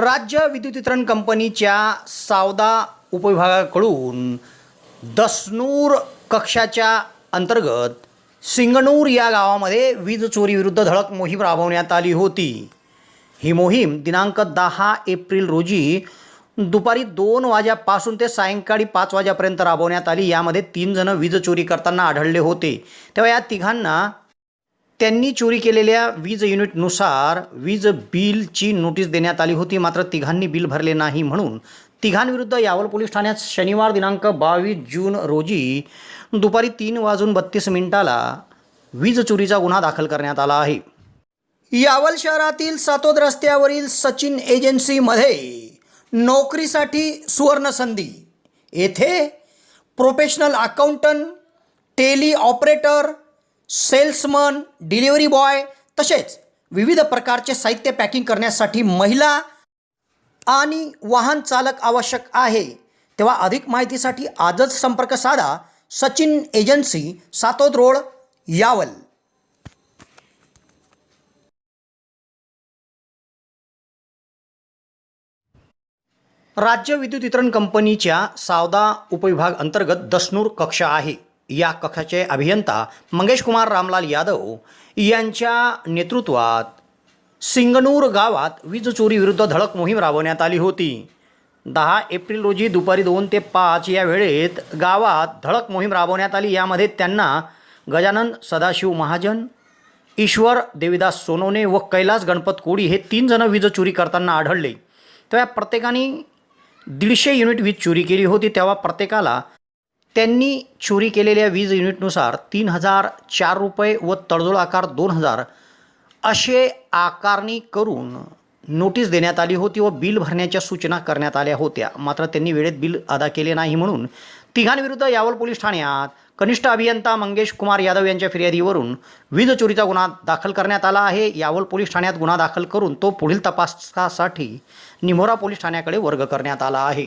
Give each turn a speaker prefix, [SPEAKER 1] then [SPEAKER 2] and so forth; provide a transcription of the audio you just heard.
[SPEAKER 1] राज्य विद्युत वितरण कंपनीच्या सावदा उपविभागाकडून दसनूर कक्षाच्या अंतर्गत सिंगणूर या गावामध्ये वीज चोरीविरुद्ध धडक मोहीम राबवण्यात आली होती. ही मोहीम दिनांक दहा एप्रिल रोजी दुपारी दोन वाज्यापासून ते सायंकाळी पाच वाजेपर्यंत राबवण्यात आली. यामध्ये तीन जण वीज चोरी करताना आढळले होते. तेव्हा या तिघांना त्यांनी चोरी केलेल्या वीज युनिटनुसार वीज बिलची नोटीस देण्यात आली होती. मात्र तिघांनी बिल भरले नाही म्हणून तिघांविरुद्ध यावल पोलीस ठाण्यात शनिवार दिनांक बावीस जून रोजी दुपारी तीन वाजून बत्तीस मिनिटाला वीज चोरीचा गुन्हा दाखल करण्यात आला आहे. यावल शहरातील सातोद रस्त्यावरील सचिन एजन्सीमध्ये नोकरीसाठी सुवर्ण संधी येथे professional accountant Tally operator salesman delivery boy तसेच विविध प्रकारचे साहित्य पॅकिंग करण्यासाठी महिला आणि वाहन चालक आवश्यक आहे. तेव्हा अधिक माहितीसाठी आजच संपर्क साधा सचिन एजन्सी सातोद रोड यावल. राज्य विद्युत वितरण कंपनीच्या सावदा उपविभाग अंतर्गत दसनूर कक्ष आहे. या कक्षाचे अभियंता मंगेश कुमार रामलाल यादव यांच्या नेतृत्वात सिंगनूर गावात वीज चोरीविरुद्ध धडक मोहीम राबवण्यात आली होती. दहा एप्रिल रोजी दुपारी दोन ते पाच या वेळेत गावात धडक मोहीम राबवण्यात आली. यामध्ये त्यांना गजानन सदाशिव महाजन ईश्वर देविदास सोनवणे व कैलास गणपत कोडी हे तीन जण वीज चोरी करताना आढळले. तेव्हा प्रत्येकाने दीडशे युनिट वीज चोरी केली होती. तेव्हा प्रत्येकाला त्यांनी चोरी केलेल्या वीज युनिटनुसार तीन हजार चार रुपये व तडजोड आकार दोन हजार असे आकारणी करून नोटीस देण्यात आली होती व बिल भरण्याच्या सूचना करण्यात आल्या होत्या. मात्र त्यांनी वेळेत बिल अदा केले नाही म्हणून तिघांविरुद्ध यावल पोलीस ठाण्यात कनिष्ठ अभियंता मंगेश कुमार यादव यांच्या फिर्यादीवरून वीज चोरीचा गुन्हा दाखल करण्यात आला आहे. यावल पोलीस ठाण्यात गुन्हा दाखल करून तो पुढील तपासासाठी निमोरा पोलीस ठाण्याकडे वर्ग करण्यात आला आहे.